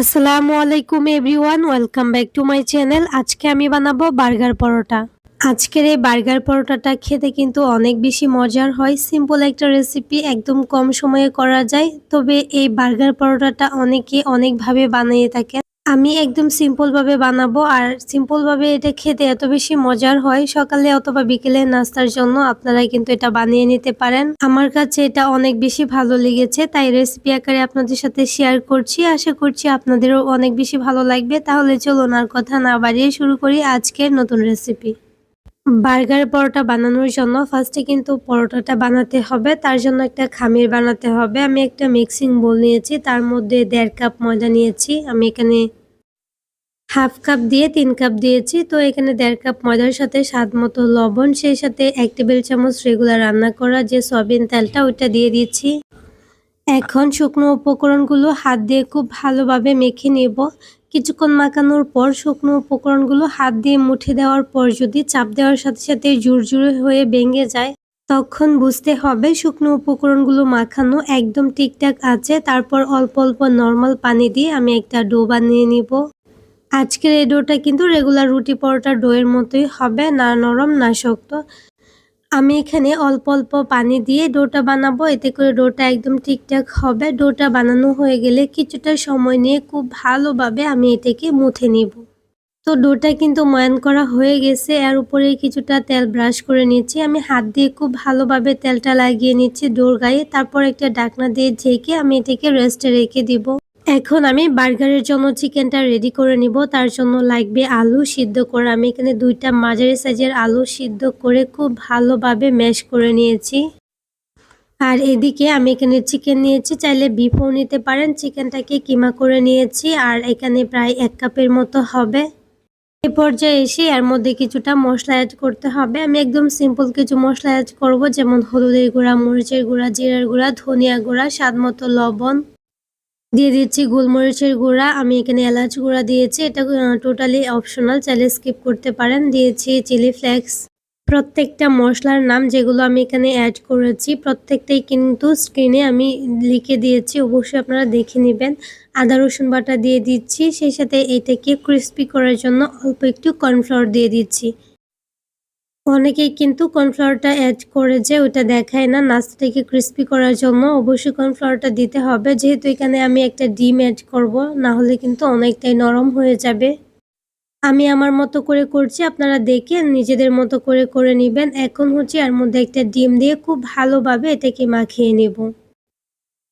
আসসালামু আলাইকুম everyone, welcome back to my channel. আজকে আমি বানাবো বার্গার পরোটা। আজকের এই বার্গার পরোটাটা খেতে কিন্তু অনেক বেশি মজার হয়। সিম্পল একটা রেসিপি, একদম কম সময়ে করা যায়। তবে এই বার্গার পরোটাটা অনেকে অনেকভাবে বানিয়ে থাকে আমি একদম সিম্পলভাবে বানাবো আর সিম্পলভাবে এটা খেতে এত বেশি মজার হয়। সকালে অথবা বিকেলে নাস্তার জন্য আপনারা কিন্তু এটা বানিয়ে নিতে পারেন। আমার কাছে এটা অনেক বেশি ভালো লেগেছে, তাই রেসিপি আকারে আপনাদের সাথে শেয়ার করছি। আশা করছি আপনাদেরও অনেক বেশি ভালো লাগবে। তাহলে চলুন আর কথা না বাড়িয়ে শুরু করি আজকের নতুন রেসিপি বার্গার পরোটা বানানোর জন্য ফার্স্টে কিন্তু পরোটাটা বানাতে হবে। তার জন্য একটা খামির বানাতে হবে। আমি একটা মিক্সিং বোল নিয়েছি। তার মধ্যে দেড় কাপ ময়দা নিয়েছি। আমি এখানে হাফ কাপ দিয়ে তিন কাপ দিয়েছি। তো এখানে দেড় কাপ ময়দার সাথে স্বাদ মতো লবণ, সেই সাথে এক টেবিল চামচ রেগুলার রান্না করা যে সয়াবিন তেলটা ওইটা দিয়ে দিচ্ছি এখন শুকনো উপকরণগুলো হাত দিয়ে খুব ভালোভাবে মেখে নেব। কিছুক্ষণ মাখানোর পর শুকনো উপকরণগুলো হাত দিয়ে মুঠে দেওয়ার পর যদি চাপ দেওয়ার সাথে সাথে জুরজুরে হয়ে ভেঙে যায়, তখন বুঝতে হবে শুকনো উপকরণগুলো মাখানো একদম ঠিকঠাক আছে। তারপর অল্প অল্প নর্মাল পানি দিয়ে আমি একটা ডো বানিয়ে নিব। আজকের এই ডোটা কিন্তু রেগুলার রুটি পরোটা ডোয়ের মতোই হবে, না নরম, না শক্ত। আমি এখানে অল্প অল্প পানি দিয়ে ডোটা বানাবো। এতে করে ডোটা একদম ঠিকঠাক হবে। ডোটা বানানো হয়ে গেলে কিছুটা সময় নিয়ে খুব ভালোভাবে আমি এটাকে মুথে নিব। তো ডোটা কিন্তু ময়ান করা হয়ে গেছে। এর উপরে কিছুটা তেল ব্রাশ করে নিচ্ছি। আমি হাত দিয়ে খুব ভালোভাবে তেলটা লাগিয়ে নিচ্ছি ডোর গায়ে। তারপর একটা ডাকনা দিয়ে ঝেঁকে আমি এটাকে রেস্টে রেখে দিব। এখন আমি বার্গারের জন্য চিকেনটা রেডি করে নিব। তার জন্য লাগবে আলু সিদ্ধ করে। আমি এখানে দুইটা মাঝারি সাইজের আলু সিদ্ধ করে খুব ভালোভাবে ম্যাশ করে নিয়েছি। আর এদিকে আমি এখানে চিকেন নিয়েছি। চাইলে বিফও নিতে পারেন। চিকেনটাকে কিমা করে নিয়েছি। আর এখানে প্রায় এক কাপের মতো হবে। এ পর্যায়ে এসে এর মধ্যে কিছুটা মশলা অ্যাড করতে হবে। আমি একদম সিম্পল কিছু মশলা অ্যাড করব। যেমন হলুদের গুঁড়া, মরিচের গুঁড়া, জিরার গুঁড়া, ধনিয়া গুঁড়া স্বাদ মতো লবণ। দিয়ে দিচ্ছি গোলমরিচের গুঁড়া। আমি এখানে এলাচ গুঁড়া দিয়েছি। এটা টোটালি অপশনাল চাইলে স্কিপ করতে পারেন। দিয়েছি চিলি ফ্লেক্স প্রত্যেকটা মশলার নাম যেগুলো আমি এখানে অ্যাড করেছি, প্রত্যেকটাই কিন্তু স্ক্রিনে আমি লিখে দিয়েছি। অবশ্যই আপনারা দেখে নেবেন। আদা, রসুন বাটা দিয়ে দিচ্ছি। সেই সাথে এটাকে ক্রিস্পি করার জন্য অল্প একটু কর্নফ্লাওয়ার দিয়ে দিচ্ছি। অনেকেই কিন্তু কর্নফ্লাওয়ারটা অ্যাড করে যে ওটা দেখায় না। নাস্তাটাকে ক্রিস্পি করার জন্য অবশ্যই কর্নফ্লাওয়ারটা দিতে হবে। যেহেতু এখানে আমি একটা ডিম অ্যাড করব, না হলে কিন্তু অনেকটাই নরম হয়ে যাবে। আমি আমার মতো করে করছি, আপনারা দেখে নিজেদের মতো করে করে নেবেন। এখন হচ্ছে এর মধ্যে একটা ডিম দিয়ে খুব ভালোভাবে এটাকে মাখিয়ে নেব।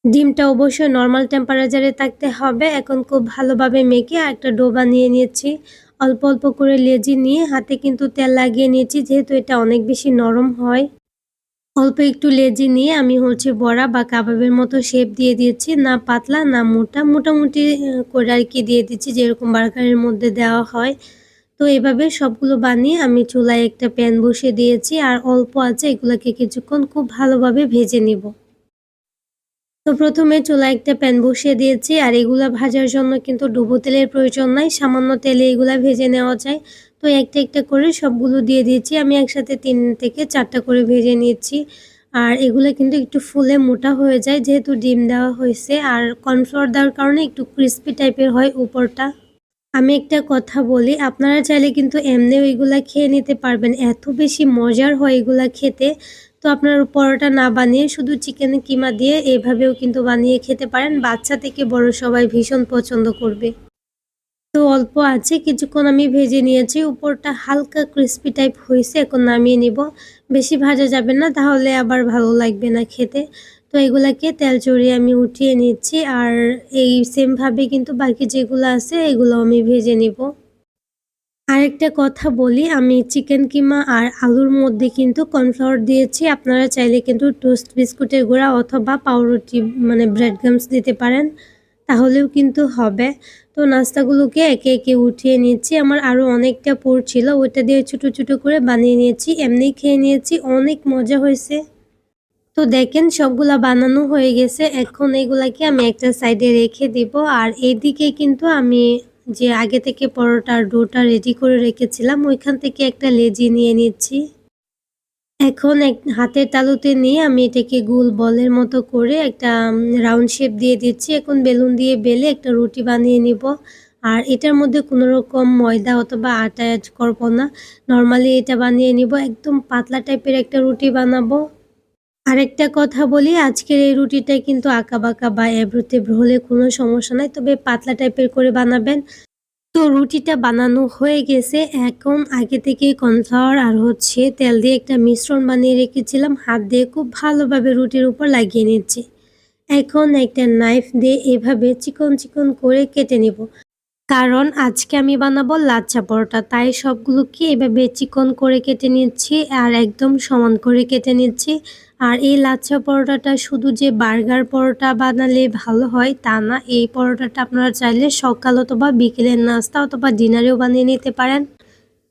ডিমটা অবশ্যই নর্মাল টেম্পারেচারে থাকতে হবে। এখন খুব ভালোভাবে মেখে একটা ডো বানিয়ে নিয়েছি। অল্প অল্প করে লেজি নিয়ে হাতে কিন্তু তেল লাগিয়ে নিয়েছি, যেহেতু এটা অনেক বেশি নরম হয়। অল্প একটু লেজি নিয়ে আমি হচ্ছে বড়া বা কাবাবের মতো শেপ দিয়ে দিয়েছি, না পাতলা, না মোটা। মোটামুটি করে আর কি দিয়ে দিচ্ছি যেরকম বার্গারের মধ্যে দেওয়া হয়। তো এভাবে সবগুলো বানিয়ে আমি চুলায় একটা প্যান বসিয়ে দিয়েছি, আর অল্প আছে এগুলোকে কিছুক্ষণ খুব ভালোভাবে ভেজে নিব। তো প্রথমে চুলা একটা প্যান বসিয়ে দিয়েছি, আর এগুলা ভাজার জন্য কিন্তু ডুবো তেলের প্রয়োজন নাই, সামান্য তেলে এগুলা ভেজে নেওয়া যায়। তো একটা একটা করে সবগুলো দিয়ে দিয়েছি, আমি একসাথে তিন থেকে চারটা করে ভেজে নিয়েছি। আর এগুলো কিন্তু একটু ফুলে মোটা হয়ে যায়, যেহেতু ডিম দেওয়া হয়েছে, আর কর্নফ্লাওয়ার দেওয়ার কারণে একটু ক্রিস্পি টাইপের হয় উপরটা। আমি একটা কথা বলি, আপনারা চাইলে কিন্তু এমনিও এগুলা খেয়ে নিতে পারবেন, এত বেশি মজার হয় এগুলা খেতে। তো আপনার পরোটা না বানিয়ে শুধু চিকেন কিমা দিয়ে এভাবেও কিন্তু বানিয়ে খেতে পারেন। বাচ্চা থেকে বড় সবাই ভীষণ পছন্দ করবে। তো অল্প আছে, কিছুক্ষণ আমি ভেজে নিয়েছি। উপরটা হালকা ক্রিস্পি টাইপ হয়েছে, এখন নামিয়ে নিব। বেশি ভাজা যাবে না, তাহলে আবার ভালো লাগবে না খেতে। তো এগুলাকে তেল চড়িয়ে আমি উঠিয়ে নিচ্ছি, আর এই সেমভাবে কিন্তু বাকি যেগুলো আছে, এগুলো আমি ভেজে নিব। আরেকটা কথা বলি, আমি চিকেন কিমা আর আলুর মধ্যে কিন্তু কর্নফ্লাওয়ার দিয়েছি। আপনারা চাইলে কিন্তু টোস্ট বিস্কুটের গুঁড়া অথবা পাউরুটি মানে ব্রেড গামস দিতে পারেন, তাহলেও কিন্তু হবে। তো নাস্তাগুলোকে একে একে উঠিয়ে নিয়েছি। আমার আরও অনেকটা পড়ছিল ওইটা দিয়ে ছোটো ছোটো করে বানিয়ে নিয়েছি। এমনি খেয়ে নিয়েছি, অনেক মজা হয়েছে। তো দেখেন, সবগুলা বানানো হয়ে গেছে। এখন এগুলাকে আমি একটা সাইডে রেখে দিব। আর এইদিকে কিন্তু আমি যে আগে থেকে পরোটার ডোটা রেডি করে রেখেছিলাম, ওইখান থেকে একটা লেজি নিয়ে নিচ্ছি। এখন এক হাতের তালুতে নিয়ে আমি এটাকে গোল বলের মতো করে একটা রাউন্ড শেপ দিয়ে দিচ্ছি। এখন বেলুন দিয়ে বেলে একটা রুটি বানিয়ে নিব। আর এটার মধ্যে কোনো রকম ময়দা অথবা আটা অ্যাড করব না। নর্মালি এটা বানিয়ে নিব। একদম পাতলা টাইপের একটা রুটি বানাবো। আরেকটা কথা বলি, আজকের এই রুটিটা কিন্তু আঁকা বাঁকা বা এবড়ো তেবড়ো হলে কোনো সমস্যা নাই, তবে পাতলা টাইপের করে বানাবেন। তো রুটিটা বানানো হয়ে গেছে, এখন আগে থেকে কর্নফ্লাওয়ার আর হচ্ছে তেল দিয়ে একটা মিশ্রণ বানিয়ে রেখেছিলাম, হাত দিয়ে খুব ভালোভাবে রুটির উপর লাগিয়ে নিচ্ছি। এখন একটা নাইফ দিয়ে এভাবে চিকন চিকন করে কেটে নিব। কারণ আজকে আমি বানাবো লাচ্চা পরোটা। তাই সবগুলোকে এভাবে চিকন করে কেটে নিচ্ছি আর একদম সমান করে কেটে নিচ্ছি। আর এই লাচ্চা পরোটাটা শুধু যে বার্গার পরোটা বানালে ভালো হয় তা না, এই পরোটাটা আপনারা চাইলে সকাল অথবা বিকেলের নাস্তা অথবা ডিনারেও বানিয়ে নিতে পারেন।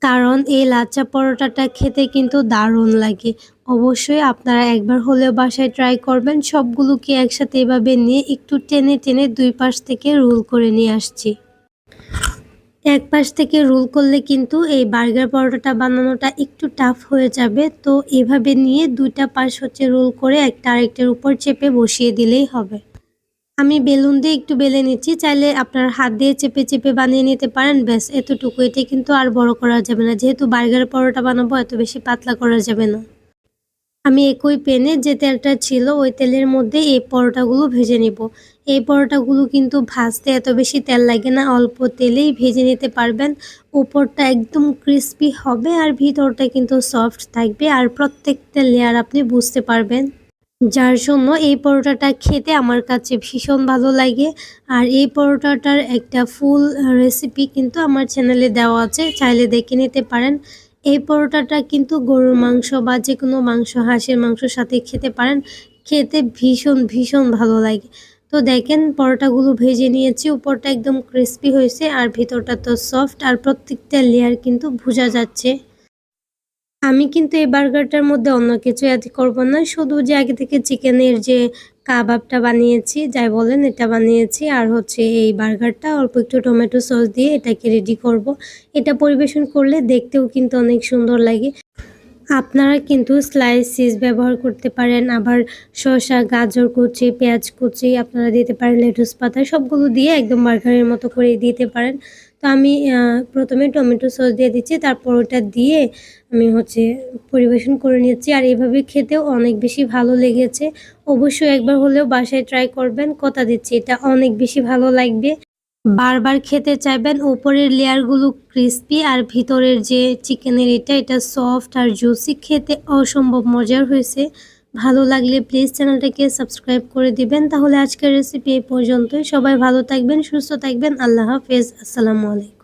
কারণ এই লাচ্চা পরোটাটা খেতে কিন্তু দারুণ লাগে। অবশ্যই আপনারা একবার হলেও বাসায় ট্রাই করবেন। সবগুলোকে একসাথে এভাবে নিয়ে একটু টেনে টেনে দুই পাশ থেকে রোল করে নিয়ে আসছি। এক পাশ থেকে রোল করলে কিন্তু এই বার্গার পরোটাটা বানানোটা একটু টাফ হয়ে যাবে। তো এভাবে নিয়ে দুইটা পাশ হচ্ছে রোল করে একটা আরেকটার উপর চেপে বসিয়ে দিলেই হবে। আমি বেলুন দিয়ে একটু বেলে নিচ্ছি, চাইলে আপনার হাত দিয়ে চেপে চেপে বানিয়ে নিতে পারেন। ব্যাস এতটুকু এটা কিন্তু আর বড় করা যাবে না। যেহেতু বার্গার পরোটা বানাবো, এত বেশি পাতলা করা যাবে না। আমি একই পেনে যে তেলটা ছিল, ওই তেলের মধ্যে এই পরোটাগুলো ভেজে নিব। এই পরোটাগুলো কিন্তু ভাজতে এত বেশি তেল লাগে না, অল্প তেলেই ভেজে নিতে পারবেন। উপরটা একদম ক্রিস্পি হবে আর ভিতরটা কিন্তু সফট থাকবে আর প্রত্যেকটা লেয়ার আপনি বুঝতে পারবেন। যার জন্য এই পরোটাটা খেতে আমার কাছে ভীষণ ভালো লাগে। আর এই পরোটাটার একটা ফুল রেসিপি কিন্তু আমার চ্যানেলে দেওয়া আছে, চাইলে দেখে নিতে পারেন। এই পরোটাটা কিন্তু গরুর মাংস বা যে কোনো মাংস, হাঁসের মাংসর সাথে খেতে পারেন। খেতে ভীষণ ভীষণ ভালো লাগে। তো দেখেন, পরোটাগুলো ভেজে নিয়েছি। উপরটা একদম ক্রিস্পি হয়েছে আর ভিতরটা তো সফট আর প্রত্যেকটা লেয়ার কিন্তু ভুজা যাচ্ছে। আমি কিন্তু এই বার্গারটার মধ্যে অন্য কিছু অ্যাড করব না। শুধু যে আগে থেকে চিকেনের যে কাবাবটা বানিয়েছি, যাই বলেন এটা বানিয়েছি। আর হচ্ছে এই বার্গারটা অল্প একটু টমেটো সস দিয়ে এটাকে রেডি করব। এটা পরিবেশন করলে দেখতেও কিন্তু অনেক সুন্দর লাগে। আপনারা কিন্তু স্লাইস চিজ ব্যবহার করতে পারেন, আবার শসা, গাজর কুচি, পেঁয়াজ কুচি আপনারা দিতে পারেন, লেটুস পাতা সবগুলো দিয়ে একদম বার্গারের মতো করে দিতে পারেন। তো আমি প্রথমে টমেটো সস দিয়ে দিচ্ছি, তারপর ওটা দিয়ে আমি হচ্ছে পরিবেশন করে নিচ্ছি আর এভাবে খেতেও অনেক বেশি ভালো লেগেছে। অবশ্যই একবার হলেও বাসায় ট্রাই করবেন, কথা দিচ্ছি, এটা অনেক বেশি ভালো লাগবে। বারবার খেতে চাইবেন, উপরের লেয়ারগুলো ক্রিস্পি আর ভিতরের যে চিকেনের এটা এটা সফট আর জুসি খেতে অসম্ভব মজার হয়েছে। ভালো লাগলে প্লিজ চ্যানেলটাকে সাবস্ক্রাইব করে দিবেন। তাহলে আজকের রেসিপি এই পর্যন্তই। সবাই ভালো থাকবেন, সুস্থ থাকবেন। আল্লাহ হাফেজ। আসসালামু আলাইকুম।